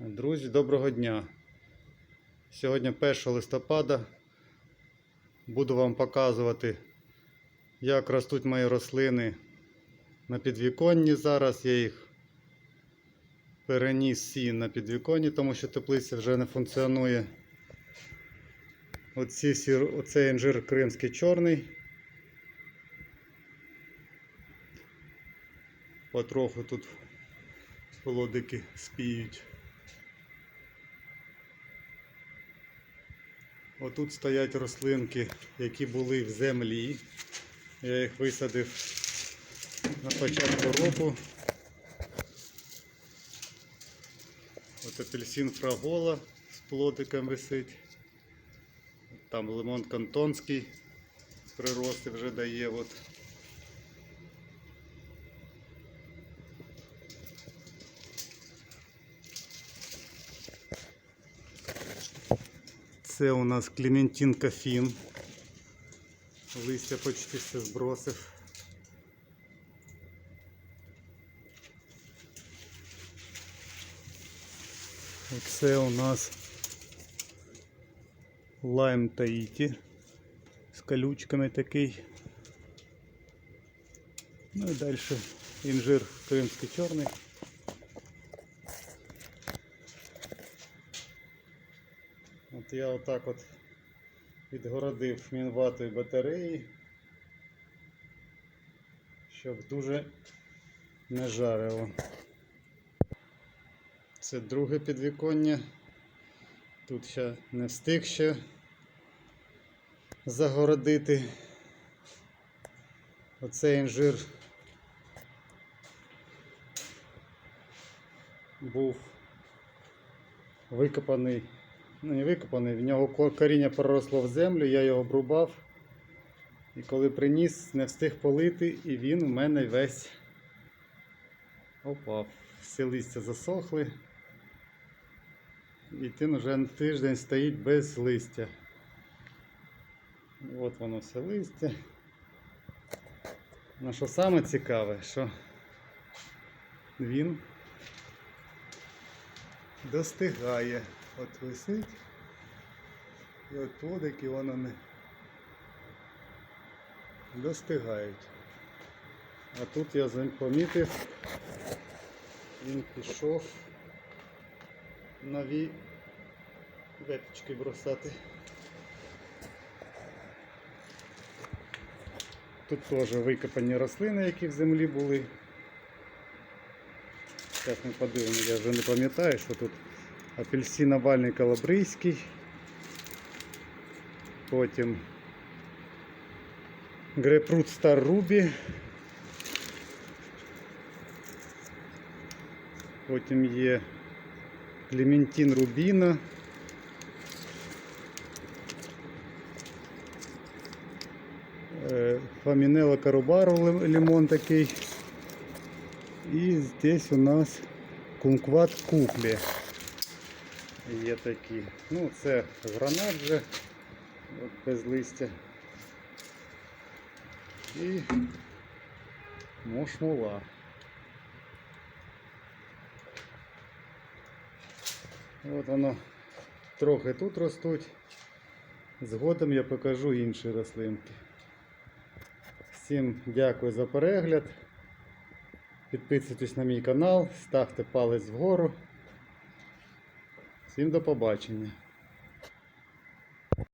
Друзі, доброго дня! Сьогодні 1 листопада буду вам показувати, як ростуть мої рослини на підвіконні. Зараз я їх переніс всі на підвіконні, тому що теплиця вже не функціонує. Оці всі, оцей інжир кримський чорний. Потроху тут плодики спіють. Отут стоять рослинки, які були в землі. Я їх висадив на початку року. От апельсин фрагола з плодиком висить. Там лимон кантонський прирости вже дає. От. Це у нас Клементин Кафін. Листя почти все збросив. Оце у нас лайм Таїті з колючками такий. Ну і далі інжир кримський чорний. От я отак от відгородив мінватою батареї, щоб дуже не жарило. Це друге підвіконня. Тут ще не встиг ще загородити. Оцей інжир був викопаний не викопаний, в нього коріння проросло в землю, я його обрубав. І коли приніс, не встиг полити, і він у мене весь опав. Всі листя засохли. І він вже тиждень стоїть без листя. От воно все листя. Ну що саме цікаве, що він достигає. От висить. І от плодики воно не достигають. А тут я помітив, він пішов нові веточки бросати. Тут теж викопані рослини, які в землі були. Зараз ми подивимося, я вже не пам'ятаю, що тут апельсин овальний калабрийський. Потім грейпфрут Star Ruby. Потім є Клементин Рубіна. Е, Фамінела Карубару лимон такий. І здесь у нас кумкват куклі. Є такі. Ну, це гранат вже от без листя. І мошмула. От воно трохи тут ростуть. Згодом я покажу інші рослинки. Всім дякую за перегляд. Підписуйтесь на мій канал, ставте палець вгору. Всім до побачення.